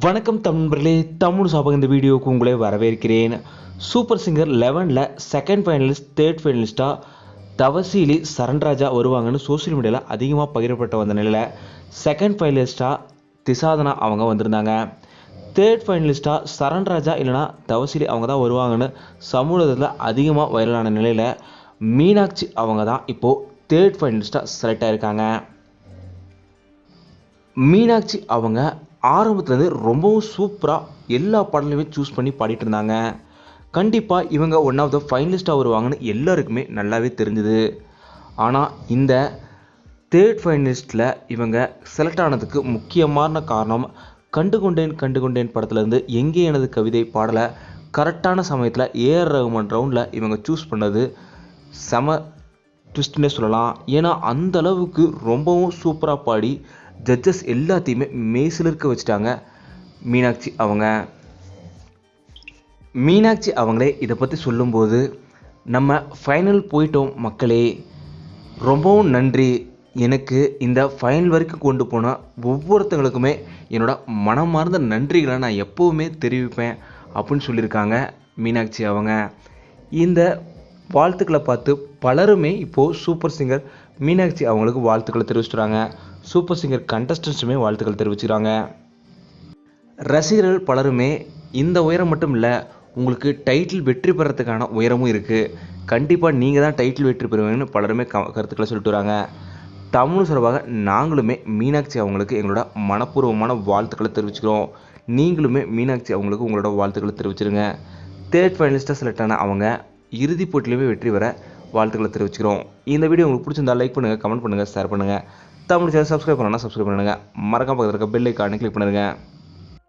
வணக்கம் தமிழர்களே தமிழ் சாபக இந்த வீடியோவுக்கு உங்களை வரவேற்கிறேன். சூப்பர் சிங்கர் லெவனில் செகண்ட் ஃபைனலிஸ்ட் தேர்ட் ஃபைனலிஸ்ட்டாக தவசீலி சரண்ராஜா வருவாங்கன்னு சோஷியல் மீடியாவில் அதிகமாக பகிரப்பட்ட வந்த நிலையில் செகண்ட் ஃபைனலிஸ்ட்டாக திசாதனா அவங்க வந்திருந்தாங்க. தேர்ட் ஃபைனலிஸ்ட்டாக சரண்ராஜா இல்லைனா தவசீலி அவங்க தான் வருவாங்கன்னு சமூகத்தில் அதிகமாக வைரலான நிலையில் மீனாட்சி அவங்க தான் இப்போது தேர்ட் ஃபைனலிஸ்ட்டாக செலக்ட் ஆகிருக்காங்க மீனாட்சி அவங்க ஆரம்பத்துலேருந்து ரொம்பவும் சூப்பராக எல்லா பாடலையுமே சூஸ் பண்ணி பாடிட்டு இருந்தாங்க கண்டிப்பாக இவங்க ஒன் ஆஃப் த ஃபைனலிஸ்ட்டாக வருவாங்கன்னு எல்லாருக்குமே நல்லாவே தெரிஞ்சுது. ஆனால் இந்த தேர்ட் ஃபைனலிஸ்ட்டில் இவங்க செலக்ட் ஆனதுக்கு முக்கியமான காரணம் கண்டுகொண்டேன் கண்டுகொண்டேன் படத்துலேருந்து எங்கே எனது கவிதை பாடலை கரெக்டான சமயத்தில் ஏஆர் ரகுமான் ரவுண்டில் இவங்க சூஸ் பண்ணது. செம ட்விஸ்ட்னே சொல்லலாம். ஏன்னா அந்த அளவுக்கு ரொம்பவும் சூப்பராக பாடி ஜட்ஜஸ் எல்லாத்தையுமே மெய்சிலிருக்க வச்சுட்டாங்க. மீனாட்சி அவங்க. மீனாட்சி அவங்களே இதை பற்றி சொல்லும்போது நம்ம ஃபைனல் போயிட்டோம் மக்களே. ரொம்பவும் நன்றி. எனக்கு இந்த ஃபைனல் வரைக்கும் கொண்டு போன ஒவ்வொருத்தங்களுக்குமே என்னோட மனமார்ந்த நன்றிகளை நான் எப்போவுமே தெரிவிப்பேன் அப்படின்னு சொல்லியிருக்காங்க மீனாட்சி அவங்க. இந்த வாழ்த்துக்களை பார்த்து பலருமே இப்போது சூப்பர் சிங்கர் மீனாட்சி அவங்களுக்கு வாழ்த்துக்களை தெரிவிச்சுறாங்க சூப்பர் சிங்கர் கண்டஸ்டன்ஸுமே வாழ்த்துக்கள் தெரிவிச்சுக்கிறாங்க. ரசிகர்கள் பலருமே இந்த உயரம் மட்டும் இல்லை உங்களுக்கு டைட்டில் வெற்றி பெறத்துக்கான உயரமும் இருக்குது கண்டிப்பாக நீங்கள் தான் டைட்டில் வெற்றி பெறுவீங்கன்னு பலருமே க கருத்துக்களை சொல்லிட்டு வராங்க. தமிழ் சார்பாக நாங்களுமே மீனாட்சி அவங்களுக்கு எங்களோட மனப்பூர்வமான வாழ்த்துக்களை தெரிவிச்சுக்கிறோம். நீங்களுமே மீனாட்சி அவங்களுக்கு உங்களோட வாழ்த்துக்களை தெரிவிச்சிருங்க. தேர்ட் ஃபைனலிஸ்ட்டாக செலக்ட் ஆன அவங்க இறுதிப் போட்டியிலுமே வெற்றி பெற வாழ்த்துக்களை தெரிவிச்சுக்கிறோம். இந்த வீடியோ உங்களுக்கு பிடிச்சிருந்தா லைக் பண்ணுங்கள் கமெண்ட் பண்ணுங்கள் ஷேர் பண்ணுங்கள் தமிழ் சேனல் சப்ஸ்கிரைப் பண்ணணும்னா சப்ஸ்கிரைப் பண்ணுங்கள் மறக்காம பக்கத்தில் இருக்க பெல் ஐக்கானே கிளிக் பண்ணுங்கள்